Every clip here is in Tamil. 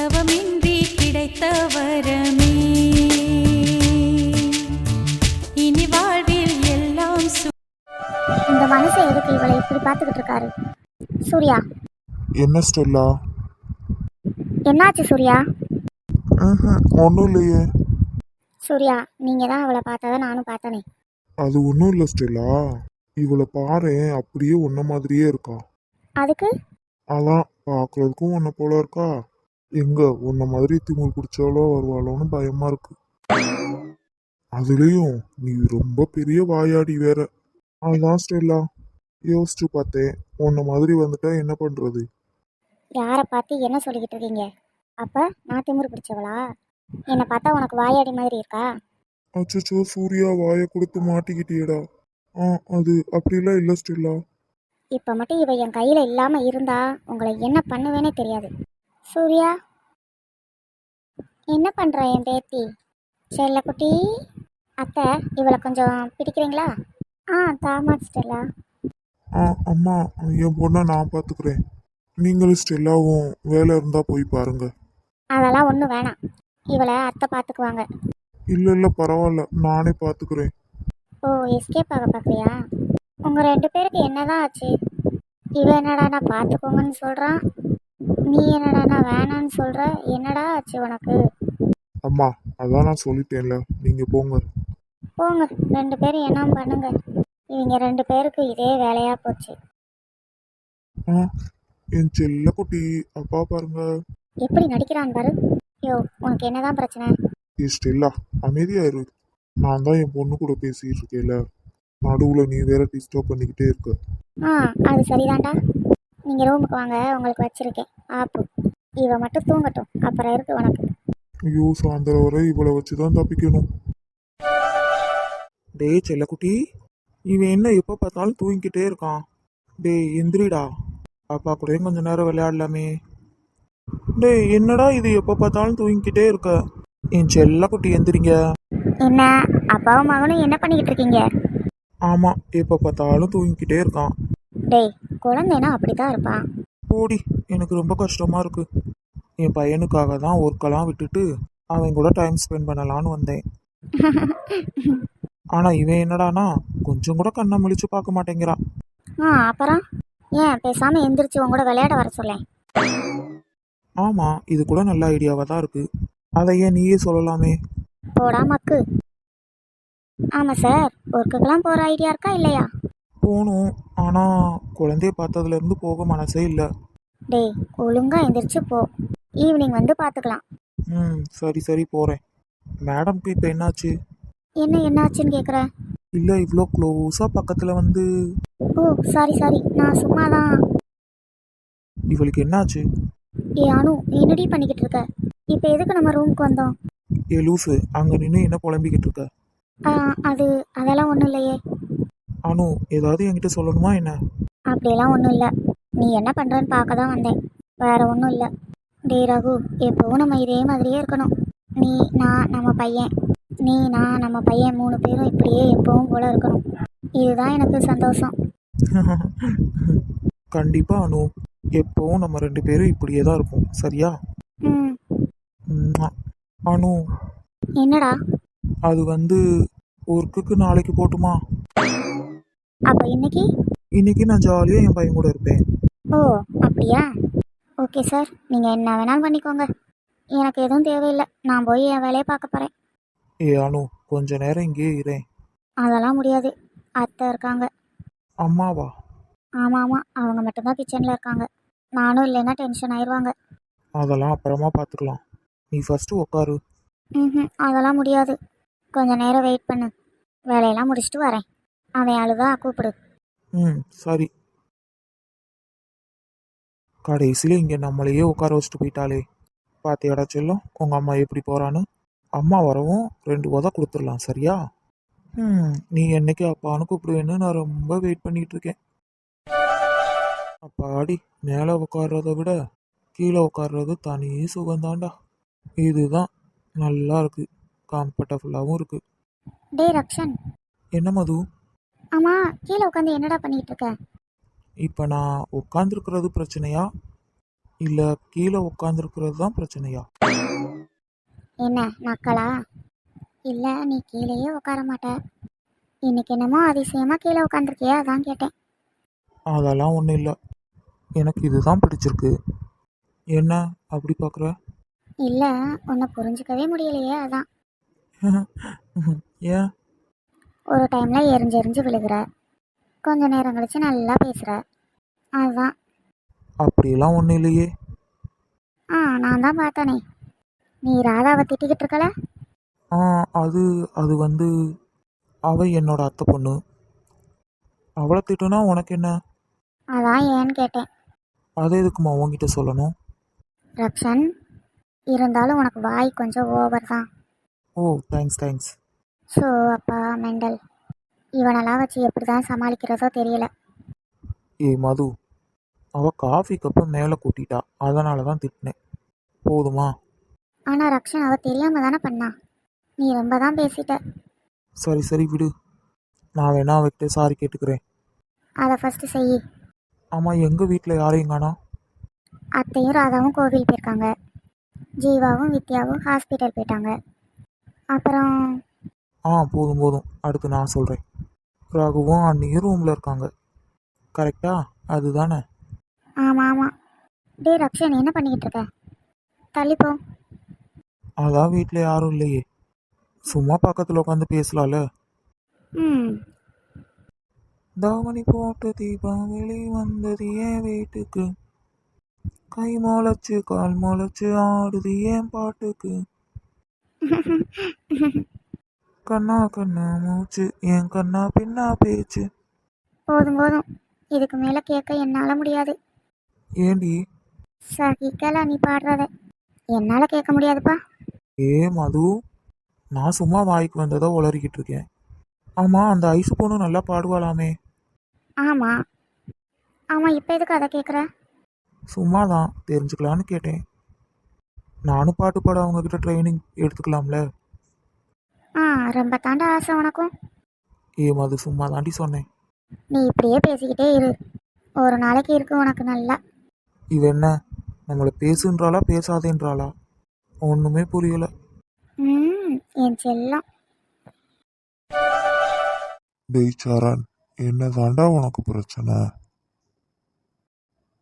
தவமின்றி கிடைத்த வரமே இனி வாழ்வில் எல்லாம் சு இந்த மனுஷன் எதுக்கு இவளை இப்படி பார்த்துக்கிட்டு இருக்காரு? சூர்யா. என்ன ஸ்டெல்லா? என்னாச்சு சூர்யா? ஒன்றும் இல்லையே. சூர்யா நீங்கள் தான் அவளை பார்த்ததை நானும் பார்த்தனே. அது ஒன்றும் இல்லை ஸ்டெல்லா. இவளை பாரேன் அப்படியே உன்ன மாதிரியே இருக்கா. அதுக்கு? அதான் பார்க்கறதுக்கும் உன்னை போல இருக்கா. எங்க? உன்ன மாதிரி திமிர் பிடிச்சாலோ வருவாளோன்னு பயமா இருக்கு. அதுலேயும் நீ ரொம்ப பெரிய வாயாடி வேற. அதான் ஸ்டெல்லா யோசிச்சு பார்த்தேன். உன்ன மாதிரி வந்துட்டா என்ன பண்றது? யாரை பார்த்து என்ன சொல்லிக்கிட்டு இருக்கீங்க? அப்போ நான் திமிரு பிடிச்சவளா? என்னை பார்த்தா உனக்கு வாயாடி மாதிரி இருக்கா? அச்சச்சோ சூர்யா வாயை கொடுத்து மாட்டிக்கிட்டியேடா. ஆ அது அப்படிலாம் இல்லை ஸ்டெல்லா. இப்போ மட்டும் இவ என் கையில் இல்லாமல் இருந்தா உங்களை என்ன பண்ணுவேனே தெரியாது. சூர்யா என்ன பண்ணுற என் பேத்தி? செல்லக்குட்டி அத்தை இவளை கொஞ்சம் பிடிக்கிறீங்களா? ஆ தாமா ஸ்டெல்லா. ஆ அம்மா என் பொண்ணை நான் பார்த்துக்கிறேன். நீங்களும் ஸ்டெல்லாவும் வேலை இருந்தால் போய் பாருங்க. அதெல்லாம் ஒன்றும் வேணாம். இவளை அத்தை பார்த்துக்குவாங்க. இல்லை இல்லை பரவாயில்ல. நானே பார்த்துக்கிறேன். ஓ எஸ்கேப் ஆக பார்க்குறியா? உங்கள் ரெண்டு பேருக்கு என்னதான் ஆச்சு? இவ என்னடானா பார்த்துக்கோங்கன்னு சொல்கிறான் நீ என்னடானா வேணான்னு சொல்கிற என்னடா ஆச்சு உனக்கு? அம்மா அதான் நான் சொல்லிட்டேன்ல. நீங்கள் போங்க. போங்க. ரெண்டு பேரும் என்ன பண்ணுங்க? இவங்க ரெண்டு பேருக்கு இதே வேலையாக போச்சு. ஆ என் செல்ல குட்டி அப்பா பாருங்க. எப்படி நடிக்கிறான் பாரு. யோ உனக்கு என்னதான் பிரச்சனை? ஏ ஸ்டெல்லா அமைதியாயிரு. நான் தான் என் பொண்ணு கூட பேசிட்டு இருக்கேன்ல. நடுவில் நீ வேற டிஸ்டர்ப் பண்ணிக்கிட்டே இருக்க. ஆ அது சரிதான்டா. நீங்கள் ரூமுக்கு வாங்க உங்களுக்கு வச்சிருக்கேன். ஆப்பு இவ மட்டும் தூங்கட்டும். அப்புறம் இருக்கு உனக்கு. ஐயோ சாயந்தரம் வரை இவளை வச்சு தான் தப்பிக்கணும். டேய் செல்லக்குட்டி இவன் என்ன எப்போ பார்த்தாலும் தூங்கிக்கிட்டே இருக்கான். டேய் எந்திரிடா. பாப்பா கூடயும் கொஞ்ச நேரம் விளையாடலாமே. டேய் என்னடா இது எப்போ பார்த்தாலும் தூங்கிக்கிட்டே இருக்க? என் செல்லக்குட்டி எந்திரிங்க. என்ன அப்பாவும் மகனும் என்ன பண்ணிக்கிட்டு இருக்கீங்க? ஆமாம் எப்போ பார்த்தாலும் தூங்கிக்கிட்டே இருக்கான். டேய் குழந்தைனா அப்படித்தான் இருப்பான். போடி எனக்கு ரொம்ப கஷ்டமா இருக்கு. என் பையனுக்காக தான் ஒர்க்கெல்லாம் விட்டுட்டு அவன் கூட டைம் ஸ்பெண்ட் பண்ணலான்னு வந்தேன். ஆனா இவன் என்னடானா கொஞ்சம் கூட கண்ணை முழிச்சு பார்க்க மாட்டேங்கிறான். ஆ அப்புறம்? ஏன் பேசாமல் எந்திரிச்சு உன் கூட விளையாட வர சொல்லேன் ஆமா இது கூட நல்ல ஐடியாவா தான் இருக்கு. அதை ஏன் நீயே சொல்லலாமே. போடா மக்கு. ஆமாம் சார் ஒர்க்குக்கெல்லாம் போகிற ஐடியா இருக்கா இல்லையா? போகணும் ஆனா குழந்தைய பார்த்ததுல இருந்து போக மனசே இல்லை. டேய் ஒழுங்கா எந்திரிச்சு போ. ஈவினிங் வந்து பார்த்துக்கலாம் ம் சரி சரி போறேன். மேடம்க்கு இப்போ என்னாச்சு? என்ன என்னாச்சுன்னு கேட்குற இல்லை இவ்வளோ க்ளோஸாக பக்கத்தில் வந்து ஓ சாரி சாரி நான் சும்மா தான் இவளுக்கு என்னாச்சு? ஏ அனு என்னடி பண்ணிக்கிட்டு இருக்க? இப்போ எதுக்கு நம்ம ரூமுக்கு வந்தோம்? ஏ லூசு. அங்கே நின்று என்ன புலம்பிக்கிட்டு இருக்க? ஆ, அது அதெல்லாம் ஒன்றும் இல்லையே. அனு ஏதாவது என்கிட்ட சொல்லணுமா என்ன? அப்படியெல்லாம் ஒன்றும் இல்லை. நீ என்ன பண்ணுறன்னு பார்க்க தான் வந்தேன். வேற ஒன்றும் இல்லை. டேய் ரகு எப்போவும் நம்ம இதே மாதிரியே இருக்கணும். நீ நான் நம்ம பையன். நீ நான் நம்ம பையன் மூணு பேரும் இப்படியே எப்பவும் போல இருக்கணும். இதுதான் எனக்கு சந்தோஷம். கண்டிப்பா அனு. எப்பவும் நம்ம ரெண்டு பேரும் இப்படியே தான் இருப்போம். சரியா? ம். அனு. என்னடா? அது வந்து ஒர்க்குக்கு நாளைக்கு போட்டுமா? அப்போ இன்னைக்கு? இன்னைக்கு நான் ஜாலியாக என் பையன் கூட இருப்பேன். ஓ அப்படியா? ஓகே சார் நீங்கள் என்ன வேணாலும் பண்ணிக்கோங்க. எனக்கு எதுவும் தேவையில்லை. நான் போய் என் வேலையை பார்க்க போகிறேன் ஏ அனு கொஞ்ச நேரம் இங்கேயே இரேன் அதெல்லாம் முடியாது. அத்தை இருக்காங்க. அம்மாவா? ஆமாம் ஆமாம் அவங்க மட்டும்தான் கிச்சனில் இருக்காங்க. நானும் இல்லைன்னா டென்ஷன் ஆயிடுவாங்க. அதெல்லாம் அப்புறமா பார்த்துக்கலாம். நீ ஃபர்ஸ்ட் உட்காரு ம் அதெல்லாம் முடியாது. கொஞ்ச நேரம் வெயிட் பண்ணு. வேலையெல்லாம் முடிச்சுட்டு வரேன். அவன் அழுதா கூப்பிடு. ம் சரி. கடைசியில் இங்கே நம்மளையே உட்கார வச்சுட்டு போயிட்டாளே. பாத்தியாடா செல்லம் உங்கள் அம்மா எப்படி போகிறான்னு அம்மா வரவும் ரெண்டு உத கொடுத்துடலாம் சரியா? ம் நீ என்னைக்கு அப்பான்னு கூப்பிடுவேன்னு நான் ரொம்ப வெயிட் பண்ணிட்டு இருக்கேன். அப்பாடி மேலே உட்கார்றத விட கீழே உட்கார்றது தனி சுகந்தாண்டா இதுதான் நல்லா இருக்கு. கம்ஃபர்டபுளாகவும் இருக்கு. டேய் ரக்ஷன். என்ன மது? ஆமாம் கீழே உட்காந்து என்னடா பண்ணிட்டு இருக்க? இப்போ நான் உட்காந்துருக்கிறது பிரச்சனையா? இல்லை கீழே உட்காந்துருக்கிறது தான் பிரச்சனையா? என்ன நக்கலா? இல்லை நீ கீழேயே உட்கார மாட்ட. இன்னைக்கு என்னமோ அதிசயமா கீழே உட்காந்துருக்கியே அதான் கேட்டேன். அதெல்லாம் ஒன்றும் இல்லை. எனக்கு இதுதான் பிடிச்சிருக்கு. என்ன அப்படி பார்க்குற இல்லை உன்னை புரிஞ்சுக்கவே முடியலையே அதான். ஏன்? ஒரு டைமில் எரிஞ்சு எரிஞ்சு விழுகிற. கொஞ்ச நேரம் கழிச்சு நல்லா பேசுகிற அதுதான் அப்படியெல்லாம் ஒன்றும் இல்லையே. ஆ நான் தான் பார்த்தனே. நீ ராதாவை திட்டிக்கிட்டு இருக்கல? ஆ அது அது வந்து அவ என்னோட அத்தை பொண்ணு. அவளை திட்டுனா உனக்கு என்ன? அதான் ஏன்னு கேட்டேன். அதை எதுக்குமா உன்கிட்ட சொல்லணும்? ரக்ஷன் இருந்தாலும் உனக்கு வாய் கொஞ்சம் ஓவர் தான். ஓ தேங்க்ஸ் தேங்க்ஸ் ஸோ அப்பா மெண்டல். இவனெல்லாம் வச்சு எப்படி தான் சமாளிக்கிறதோ தெரியல. ஏய் மது. அவ காஃபி கப்பை மேலே கூட்டிட்டா. அதனால தான் திட்டினேன். போதுமா? ஆனால் ரக்ஷன் அவ தெரியாம தானே பண்ணா. நீ ரொம்ப தான் பேசிட்ட. சரி சரி விடு. நான் வேணா அவகிட்ட சாரி கேட்டுக்கிறேன். அதை ஃபஸ்ட்டு செய் ஆமாம் எங்கள் வீட்டில் யாரையும் காணோம் அத்தையும் ராதாவும் கோவில் போயிருக்காங்க. ஜீவாவும் வித்யாவும் ஹாஸ்பிட்டல் போயிட்டாங்க. அப்புறம் ஆ போதும் போதும். அடுத்து நான் சொல்கிறேன் ராகுவும் அண்ணியும் ரூமில் இருக்காங்க. கரெக்டா அதுதானே? ஆமாம் ஆமாம் டே ரக்ஷன் என்ன பண்ணிக்கிட்டு இருக்க? தள்ளிப்போ அதான் வீட்டில் யாரும் இல்லையே. சும்மா பக்கத்தில் உட்காந்து பேசலாம்ல. ம். தாவணி போட்ட தீபாவளி வந்தது என் வீட்டுக்கு. கை முளைச்சு கால் முளைச்சு ஆடுது என் பாட்டுக்கு. கண்ணா கண்ணா மூச்சு என் கண்ணா பின்னா பேச்சு. போதும் போதும். இதுக்கு மேலே கேட்க என்னால் முடியாது. ஏண்டி? சகிக்கல நீ பாடுறத. என்னால் கேட்க முடியாதுப்பா. ஏ மது நான் சும்மா வாய்க்கு வந்ததை உளறிக்கிட்டு இருக்கேன். ஆமாம் அந்த ஐசு பொண்ணு நல்லா பாடுவாளாமே. ஆமாம் ஆமாம் இப்போ எதுக்கு அதை கேட்குற சும்மா தான் தெரிஞ்சுக்கலான்னு கேட்டேன். நானும் பாட்டு பாட அவங்கக்கிட்ட ட்ரைனிங் எடுத்துக்கலாம்ல. ஆ ரொம்ப தாண்டா ஆசை உனக்கும். ஏ மது சும்மா தாண்டி சொன்னேன். நீ இப்படியே பேசிக்கிட்டே இரு. ஒரு நாளைக்கு இருக்கு உனக்கு நல்லா. இவ என்ன நம்மளை பேசுன்றாளா பேசாதேன்றாளா? ஒன்றுமே புரியல. ம் என் செல்லம். டேய் சரண் என்னதாண்டா உனக்கு பிரச்சனை?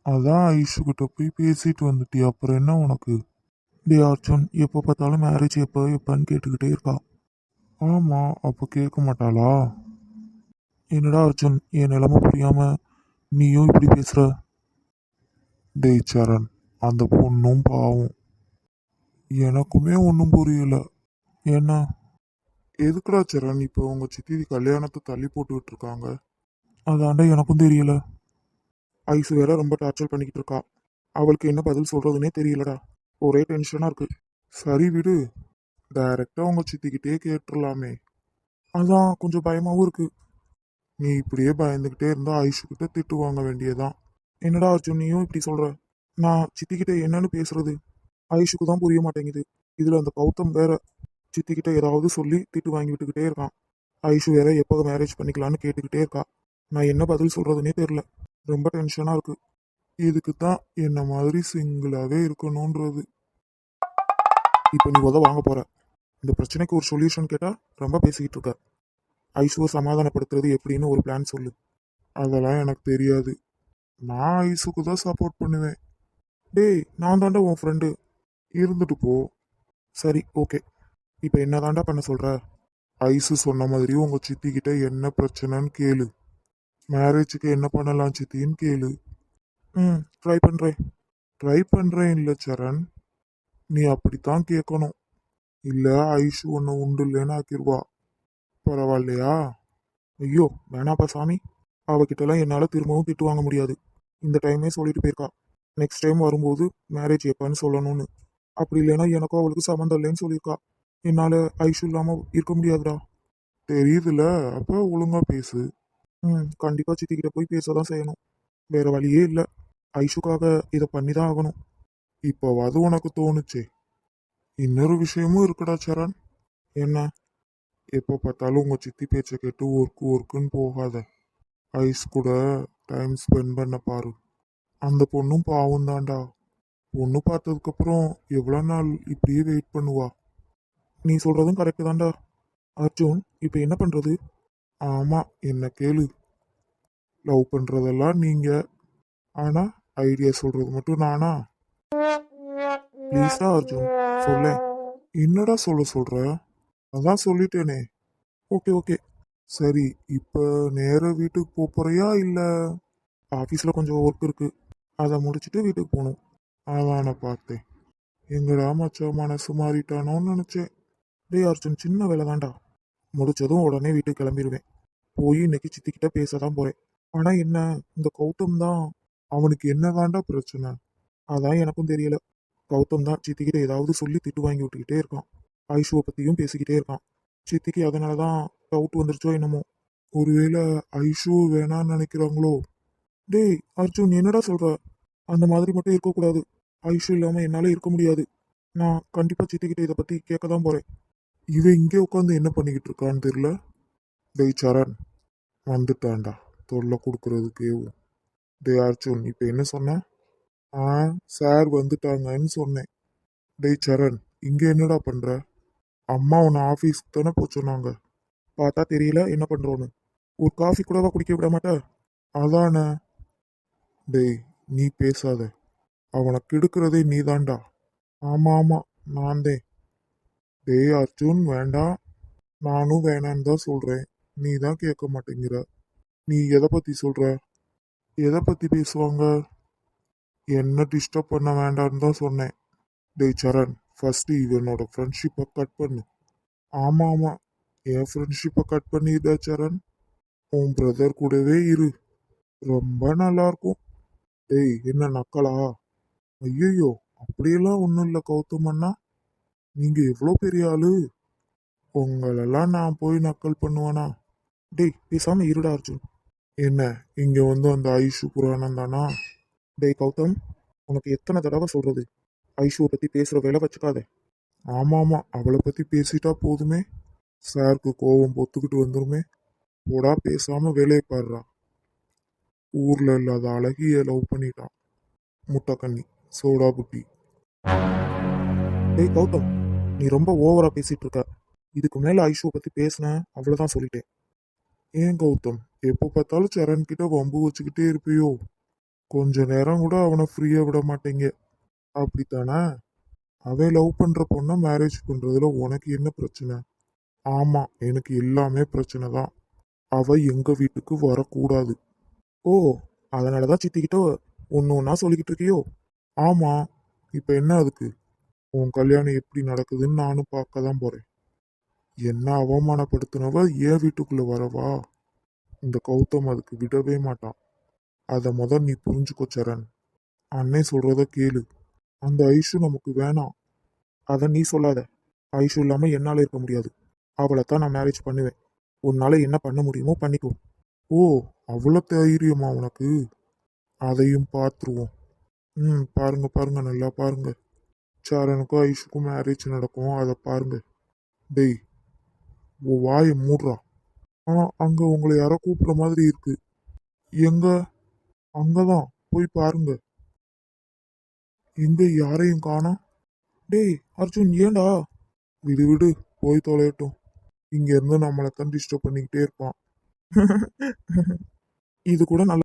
அதான் ஐஷுக்கிட்ட போய் பேசிட்டு வந்துட்டியா அப்புறம் என்ன உனக்கு? டே அர்ஜுன் எப்போ பார்த்தாலும் மேரேஜ் எப்போ எப்போன்னு கேட்டுக்கிட்டே இருக்கா ஆமா அப்போ கேட்க மாட்டாளா? என்னடா அர்ஜுன் என் நிலைமை புரியாம நீயும் இப்படி பேசுற? டேய் சரண் அந்த பொண்ணும் பாவம். எனக்குமே ஒன்றும் புரியல. ஏன்னா எதுக்குடா சரண் இப்போ உங்க சித்தி கல்யாணத்தை தள்ளி போட்டுக்கிட்டு இருக்காங்க? அதாண்டா எனக்கும் தெரியல. ஐஸ் வேற ரொம்ப டார்ச்சர் பண்ணிக்கிட்டு இருக்கா. அவளுக்கு என்ன பதில் சொல்கிறதுனே தெரியலடா. ஒரே டென்ஷனா இருக்கு. சரி விடு. டைரக்டா உங்க சித்திக்கிட்டே கேட்டுடலாமே அதான் கொஞ்சம் பயமாகவும் இருக்குது நீ இப்படியே பயந்துக்கிட்டே இருந்தால் ஐஷுக்கிட்ட திட்டு வாங்க வேண்டியதான் என்னடா அர்ஜுன் நீயும் இப்படி சொல்கிற நான் சித்திக்கிட்ட என்னன்னு பேசுறது? ஐஷுக்கு தான் புரிய மாட்டேங்குது. இதில் அந்த கௌதம் வேற. சித்திக்கிட்ட ஏதாவது சொல்லி திட்டு வாங்கி விட்டுக்கிட்டே இருக்கான். ஐஷு வேற எப்போ மேரேஜ் பண்ணிக்கலான்னு கேட்டுக்கிட்டே இருக்கா. நான் என்ன பதில் சொல்கிறதுனே தெரில ரொம்ப டென்ஷனாக இருக்குது இதுக்கு தான் என்ன மாதிரி சிங்கிளாகவே இருக்கணுன்றது இப்போ நீ உத வாங்க போகிற இந்த பிரச்சனைக்கு ஒரு சொல்யூஷன் கேட்டால் ரொம்ப பேசிக்கிட்டு இருக்க ஐசுவை சமாதானப்படுத்துறது எப்படின்னு ஒரு பிளான் சொல்லு. அதெல்லாம் எனக்கு தெரியாது. நான் ஐஸுக்கு தான் சப்போர்ட் பண்ணுவேன். டேய் நான் தாண்டா உன் ஃப்ரெண்டு இருந்துட்டு போ. சரி ஓகே இப்போ என்ன தாண்டா பண்ண சொல்கிற ஐஸு சொன்ன மாதிரி உங்கள் சித்திக்கிட்ட என்ன பிரச்சனைன்னு கேளு. மேரேஜுக்கு என்ன பண்ணலாம் சித்தின்னு கேளு. ம் ட்ரை பண்ணுறேன் ட்ரை பண்ணுறேன் இல்லை சரண். நீ அப்படித்தான் கேட்கணும். இல்ல ஐஷு ஒன்று உண்டு இல்லைன்னு ஆக்கிருவா. பரவாயில்லையா? ஐயோ வேணாப்பா சாமி. அவகிட்டலாம் என்னால் திரும்பவும் திட்டு வாங்க முடியாது. இந்த டைமே சொல்லிட்டு போயிருக்கா. நெக்ஸ்ட் டைம் வரும்போது மேரேஜ் எப்போன்னு சொல்லணும்னு. அப்படி இல்லைன்னா எனக்கும் அவளுக்கு சம்மந்தம் இல்லைன்னு சொல்லியிருக்கா. என்னால் ஐஷு இல்லாமல் இருக்க முடியாதுடா. தெரியுதுல்ல அப்போ ஒழுங்காக பேசு. ம் கண்டிப்பாக சித்திக்கிட்ட போய் பேச தான் செய்யணும். வேறு வழியே இல்லை. ஐஷுக்காக இதை பண்ணி தான் ஆகணும். இப்போவாது உனக்கு தோணுச்சே. இன்னொரு விஷயமும் இருக்குடா சரண். என்ன? எப்போ பார்த்தாலும் உங்கள் சித்தி பேச்சை கேட்டு ஒர்க்கு ஒர்க்குன்னு போகாத. ஐஸ் கூட டைம் ஸ்பெண்ட் பண்ண பாரு. அந்த பொண்ணும் பாவம் தான்டா. பொண்ணு பார்த்ததுக்கப்புறம் எவ்வளோ நாள் இப்படியே வெயிட் பண்ணுவா? நீ சொல்கிறதும் கரெக்டு தான்டா. அர்ஜுன் இப்போ என்ன பண்ணுறது ஆமாம் என்ன கேளு. லவ் பண்ணுறதெல்லாம் நீங்கள் ஆனால் ஐடியா சொல்கிறது மட்டும் நானா? ப்ளீஸ்டா அர்ஜுன் சொல்ல. என்னடா சொல்ல சொல்ற? அதான் சொல்லிட்டேனே. Okay okay. சரி இப்போ நேர வீட்டுக்கு போப் போறியா இல்லை ஆஃபீஸில் கொஞ்சம் ஒர்க் இருக்கு. அதை முடிச்சுட்டு வீட்டுக்கு போகணும் அதான் நான் பார்த்தேன். எங்கடா மச்சான் மனசு மாறிட்டானோன்னு நினச்சேன். டேய் அர்ஜுன் சின்ன வேலை தான்டா. முடிச்சதும் உடனே வீட்டுக்கு கிளம்பிடுவேன் போய் இன்னைக்கு சித்திக்கிட்ட பேச தான் போறேன். ஆனா என்ன இந்த கௌதம் தான் அவனுக்கு என்னதான்டா பிரச்சனை? அதான் எனக்கும் தெரியல. கௌதம் தான் சித்திக்கிட்ட ஏதாவது சொல்லி திட்டு வாங்கி விட்டுக்கிட்டே இருக்கான். ஐஷுவை பற்றியும் பேசிக்கிட்டே இருக்கான். சித்திக்கு அதனால தான் டவுட் வந்துருச்சோ என்னமோ. ஒருவேளை ஐஷு வேணான்னு நினைக்கிறாங்களோ? டேய் அர்ஜுன் என்னடா சொல்கிற அந்த மாதிரி மட்டும் இருக்கக்கூடாது. ஐஷு இல்லாமல் என்னால் இருக்க முடியாது. நான் கண்டிப்பாக சித்திக்கிட்ட இதை பற்றி கேட்க தான் போகிறேன் இவன் இங்கே உட்காந்து என்ன பண்ணிக்கிட்டு இருக்கான்னு தெரியல. டேய் சரண். வந்துட்டான்டா. தொல்லை கொடுக்கறதுக்கேவும். டேய் அர்ஜுன் இப்போ என்ன சொன்ன? ஆ சார் வந்துட்டாங்கன்னு சொன்னேன். டேய் சரண் இங்கே என்னடா பண்ற? அம்மா உன்னை ஆஃபீஸ்க்கு தானே போக சொன்னாங்க. பார்த்தா தெரியல என்ன பண்றோன்னு. ஒரு காஃபி கூடவா குடிக்க விட மாட்டே? அதானே? டேய் நீ பேசாத. அவனை கெடுக்கிறதே நீதான்டா ஆமா ஆமா நான் தான் டேய் அர்ஜுன் வேண்டாம். நானும் வேணான்னு தான் சொல்றேன். நீ தான் கேட்க மாட்டேங்கிற. நீ எதை பத்தி சொல்ற? எதை பத்தி பேசுவாங்க? என்ன டிஸ்டர்ப் பண்ண வேண்டாம்னு தான் சொன்னேன். டேய் சரண் ஃபஸ்ட்டு இவனோட ஃப்ரெண்ட்ஷிப்பை கட் பண்ணு. ஆமாம் ஆமாம் என் ஃப்ரெண்ட்ஷிப்பை கட் பண்ணிடா சரண். உன் பிரதர் கூடவே இரு. ரொம்ப நல்லா இருக்கும் டேய் என்ன நக்கலா? ஐயோ அப்படியெல்லாம் ஒன்றும் இல்லை கௌதம் நீங்கள் எவ்வளோ பெரிய ஆளு. உங்களெல்லாம் நான் போய் நக்கல் பண்ணுவேனா? டேய் பேசாமல் இருடா அர்ஜுன். என்ன இங்கே வந்து அந்த ஐஷு புராணம் தானா? டேய் கௌதம் உனக்கு எத்தனை தடவை சொல்றது? ஐஷுவை பத்தி பேசுற வேலை வச்சுக்காத. ஆமா ஆமா அவளை பத்தி பேசிட்டா போதுமே. சாருக்கு கோவம் பொத்துக்கிட்டு வந்துருமே. போடா பேசாம வேலையை பாடுறா ஊர்ல இல்லாத அழகிய லவ் பண்ணிட்டான். முட்டைக்கண்ணி சோடா புட்டி. டேய் கௌதம் நீ ரொம்ப ஓவரா பேசிட்டு இருக்க. இதுக்கு மேல ஐஷுவை பத்தி பேசின அவ்வளவுதான் சொல்லிட்டேன். ஏன் கௌதம் எப்போ பார்த்தாலும் சரண் கிட்ட வம்பு வச்சுக்கிட்டே இருப்பியோ? கொஞ்ச நேரம் கூட அவனை ஃப்ரீயாக விட மாட்டேங்க. அப்படித்தானே? அவன் லவ் பண்ணுற பொண்ணை மேரேஜ் பண்ணுறதுல உனக்கு என்ன பிரச்சனை? ஆமாம் எனக்கு எல்லாமே பிரச்சனை தான். அவள் எங்கள் வீட்டுக்கு வரக்கூடாது. ஓ அதனாலதான் சித்திக்கிட்ட ஒன்று ஒன்றா சொல்லிக்கிட்டு இருக்கியோ? ஆமாம் இப்போ என்ன அதுக்கு? உன் கல்யாணம் எப்படி நடக்குதுன்னு நானும் பார்க்க தான் போகிறேன் என்ன அவமானப்படுத்தினவ ஏன் வீட்டுக்குள்ளே வரவா? இந்த கௌதம் அதுக்கு விடவே மாட்டான். அதை மொதல் நீ புரிஞ்சுக்கோ சரண். அண்ணே சொல்றத கேளு. அந்த ஐஷு நமக்கு வேணாம் அதை நீ சொல்லாத. ஐஷு இல்லாமல் என்னால் இருக்க முடியாது. அவளை தான் நான் மேரேஜ் பண்ணுவேன். உன்னால் என்ன பண்ண முடியுமோ பண்ணிக்கோ. ஓ அவ்வளோ தைரியமா உனக்கு? அதையும் பார்த்துருவோம். ம் பாருங்க பாருங்க நல்லா பாருங்க. சரணுக்கும் ஐஷுக்கும் மேரேஜ் நடக்கும். அதை பாருங்க. டெய் உன் வாயை மூடுறா. ஆ அங்கே உங்களை யாரோ கூப்பிட்ற மாதிரி இருக்கு. எங்கே? அங்கதான் போய் பாருங்க. எங்க யாரையும் காணோம் டேய் அர்ஜுன் ஏண்டா? விடு விடு போய் தொலையட்டும். இங்க இருந்து நம்மளை தான் டிஸ்டர்ப் பண்ணிக்கிட்டே இருப்பான். இது கூட நல்ல